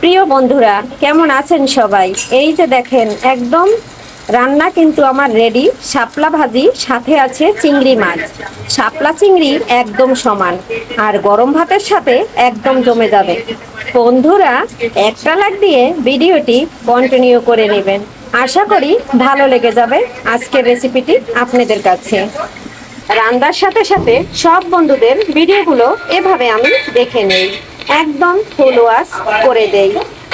প্রিয় বন্ধুরা, কেমন আছেন সবাই? এই যে দেখেন, একদম রান্না কিন্তু আমার রেডি শাপলা ভাজি, সাথে আছে চিংড়ি মাছ। শাপলা চিংড়ি একদম সমান। আর গরম ভাতের সাথে একদম জমে যাবে। বন্ধুরা, একটা লাগ দিয়ে ভিডিওটি কন্টিনিউ করে নেবেন। আশা করি ভালো লেগে যাবে আজকের রেসিপিটি আপনাদের কাছে। রান্নার সাথে সাথে সব বন্ধুদের ভিডিওগুলো এভাবে আমি দেখে নেই। একদম ফুল ওয়াশ করে দেই।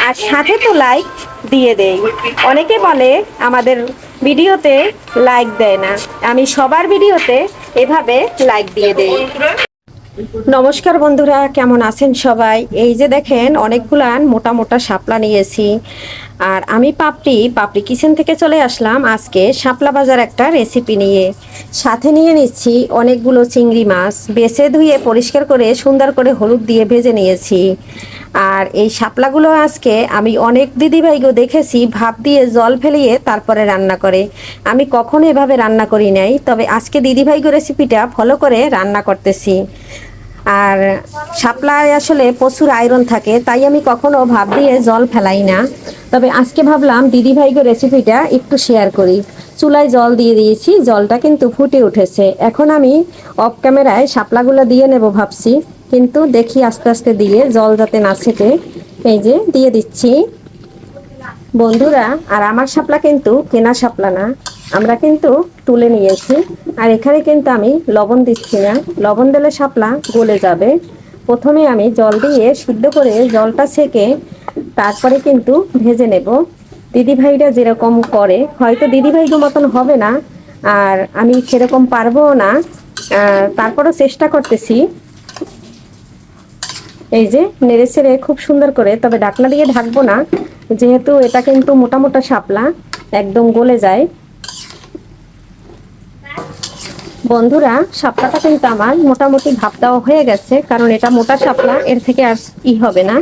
আর সাথে তো লাইক দিয়ে দেই। অনেকে বলে আমাদের ভিডিওতে লাইক দেয় না। আমি সবার ভিডিওতে এভাবে লাইক দিয়ে দেই। নমস্কার বন্ধুরা, কেমন আছেন সবাই? এই যে দেখেন অনেকগুলান মোটা মোটা শাপলা নিয়েছি। আর আমি পাপড়ি পাপড়ি কিচেন থেকে চলে আসলাম আজকে শাপলা বাজার একটা রেসিপি নিয়ে। সাথে নিয়ে নিচ্ছি অনেকগুলো চিংড়ি মাছ। বেছে ধুয়ে, পরিষ্কার করে, সুন্দর করে হলুদ দিয়ে ভেজে নিয়েছি। আর এই শাপলাগুলো আজকে আমি অনেক দিদিভাইগো দেখেছি, ভাপ দিয়ে জল ফেলিয়ে তারপরে রান্না করে। আমি কখনো এভাবে রান্না করি নাই, তবে আজকে দিদিভাইগো রেসিপিটা ফলো করে রান্না করতেছি। আর শাপলায় আসলে প্রচুর আয়রন থাকে, তাই আমি কখনো ভাব দিয়ে জল ফেলাই না। তবে আজকে ভাবলাম দিদিভাইগো রেসিপিটা একটু শেয়ার করি। চুলায় জল দিয়ে দিয়েছি, জলটা কিন্তু ফুটে উঠেছে। এখন আমি অফ ক্যামেরায় শাপলাগুলো দিয়ে নেব ভাবছি। কিন্তু দেখি আস্তে আস্তে দিয়ে জল যাতে না ছেটে এই যে দিয়ে দিচ্ছি। বন্ধুরা, আর আমার শাপলা কিন্তু কেনা শাপলা না। আমরা কিন্তু তুলে নিয়েছি। আর এখানে কিন্তু আমি লবণ দিচ্ছি না। লবণ দিলে শাপলা গলে যাবে। প্রথমে আমি জল দিয়ে সিদ্ধ করে জলটা ছেঁকে তারপরে কিন্তু ভেজে নেব। দিদিভাইরা যেরকম করে, হয়তো দিদিভাইগো মতন হবে না, আর আমি সেরকম পারব না। তারপরও চেষ্টা করতেছি। এই যে নেড়ে ছেড়ে খুব সুন্দর করে, তবে ঢাকনা দিয়ে ঢাকবো না। যেহেতু এটা কিন্তু মোটা মোটা শাপলা, একদম গলে যায়। বন্ধুরা শাপলাটা কিন্তু আমার মোটামুটি ভাপ দেওয়া হয়ে গেছে, কারণ এটা মোটা শাপলা এর থেকে আর ই হবে না।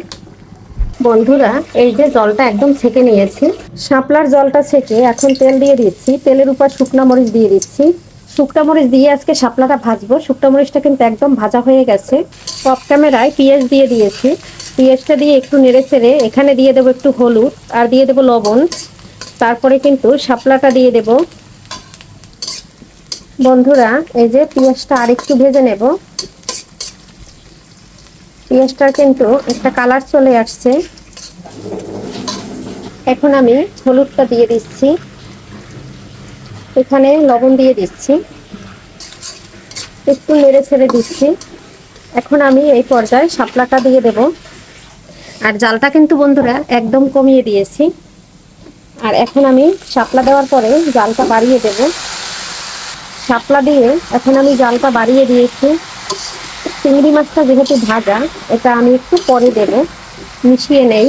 বন্ধুরা, এই যে জলটা একদম ছেঁকে নিয়েছি। শাপলার জলটা ছেঁকে এখন তেল দিয়ে দিচ্ছি, তেলের উপর শুকনো মরিচ দিয়ে দিচ্ছি। শুকনো মরিচ দিয়ে আজকে শাপলাটা ভাজবো। শুকনো মরিচটা কিন্তু একদম ভাজা হয়ে গেছে। অফ ক্যামেরায় পেঁয়াজ দিয়ে দিয়েছি। পেঁয়াজটা দিয়ে একটু নেড়ে চেড়ে এখানে দিয়ে দেবো একটু হলুদ, আর দিয়ে দেবো লবণ। তারপরে কিন্তু শাপলাটা দিয়ে দেব। বন্ধুরা, এই যে পেঁয়াজটা আরেকটু ভেজে নেব। পেঁয়াজটার কিন্তু একটা কালার চলে আসছে। এখন আমি হলুদটা দিয়ে দিচ্ছি। এখানে লবণ দিয়ে দিচ্ছি। একটু নেড়ে ছেড়ে দিচ্ছি। এখন আমি এই পর্যায়ে শাপলাটা দিয়ে দেব। আর জালটা কিন্তু বন্ধুরা একদম কমিয়ে দিয়েছি। আর এখন আমি শাপলা দেওয়ার পরে জালটা বাড়িয়ে দেব। শাপলা দিয়ে এখন আমি জালটা বাড়িয়ে দিয়েছি। চিংড়ি মাছটা যেহেতু ভাজা, এটা আমি একটু পরে দেব। মিশিয়ে নেই।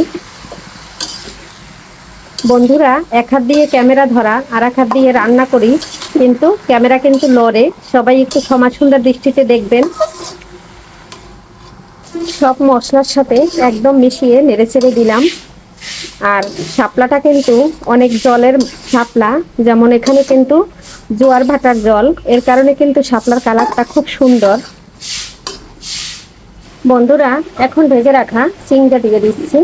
বন্ধুরা, এক হাত দিয়ে ক্যামেরা ধরা, আর এক হাত দিয়ে রান্না করি, কিন্তু ক্যামেরা কিন্তু লড়ে। সবাই একটু ক্ষমা সুন্দর দৃষ্টিতে দেখবেন। সব মশলার সাথে একদম মিশিয়ে নেড়ে নেড়েচেড়ে দিলাম। আর শাপলাটা কিন্তু অনেক জলের শাপলা, যেমন এখানে কিন্তু জোয়ার ভাটার জল। এর কারণে কিন্তু শাপলার কালারটা খুব সুন্দর। বন্ধুরা, এখন ভেজে রাখা চিংড়া দিয়ে দিচ্ছি।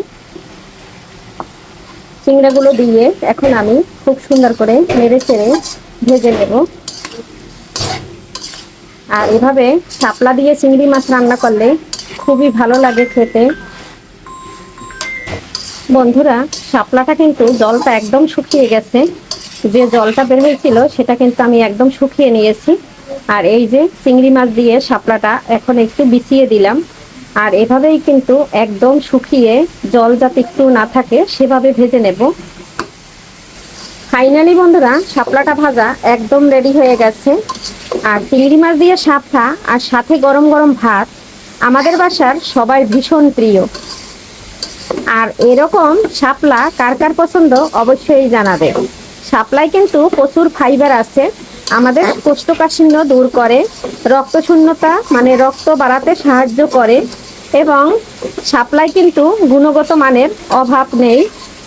চিংড়াগুলো দিয়ে এখন আমি খুব সুন্দর করে নেড়ে চেড়ে ভেজে নেব। আর এভাবে শাপলা দিয়ে চিংড়ি মাছ রান্না করলে খুবই ভালো লাগে খেতে। বন্ধুরা, শাপলাটা কিন্তু জলটা একদম শুকিয়ে গেছে। যে জলটা বের হয়েছিল, সেটা কিন্তু আমি একদম শুকিয়ে নিয়েছি। আর এই যে চিংড়ি মাছ দিয়ে শাপলাটা এখন একটু বিছিয়ে দিলাম। আর এভাবেই কিন্তু একদম শুকিয়ে জল যাতে একটু না থাকে, সেভাবে ভেজে নেব। ফাইনালি বন্ধুরা, শাপলাটা ভাজা একদম রেডি হয়ে গেছে। আর চিংড়ি মাছ দিয়ে শাপলা আর সাথে গরম গরম ভাত, আমাদের বাসার সবাই ভীষণ প্রিয়। আর এরকম শাপলা কার কার পছন্দ অবশ্যই জানাবে। শাপলায় কিন্তু প্রচুর ফাইবার আছে। আমাদের কোষ্ঠকাঠিন্য দূর করে রক্ত শূন্যতা মানে রক্ত বাড়াতে সাহায্য করে এবং শাপলায় কিন্তু গুণগত মানের অভাব নেই।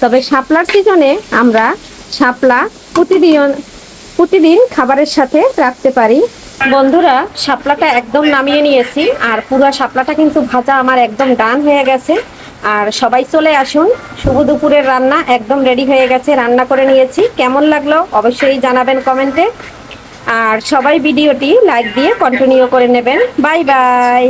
তবে শাপলার সিজনে আমরা শাপলা প্রতিদিন প্রতিদিন খাবারের সাথে রাখতে পারি। বন্ধুরা, শাপলাটা একদম নামিয়ে নিয়েছি আর পুরো শাপলাটা কিন্তু ভাজা আমার একদম ডান হয়ে গেছে। আর সবাই চলে আসুন। শুভ দুপুরের রান্না একদম রেডি হয়ে গেছে, রান্না করে নিয়েছি। কেমন লাগল অবশ্যই জানাবেন কমেন্টে। আর সবাই ভিডিওটি লাইক দিয়ে কন্টিনিউ করে নেবেন। Bye bye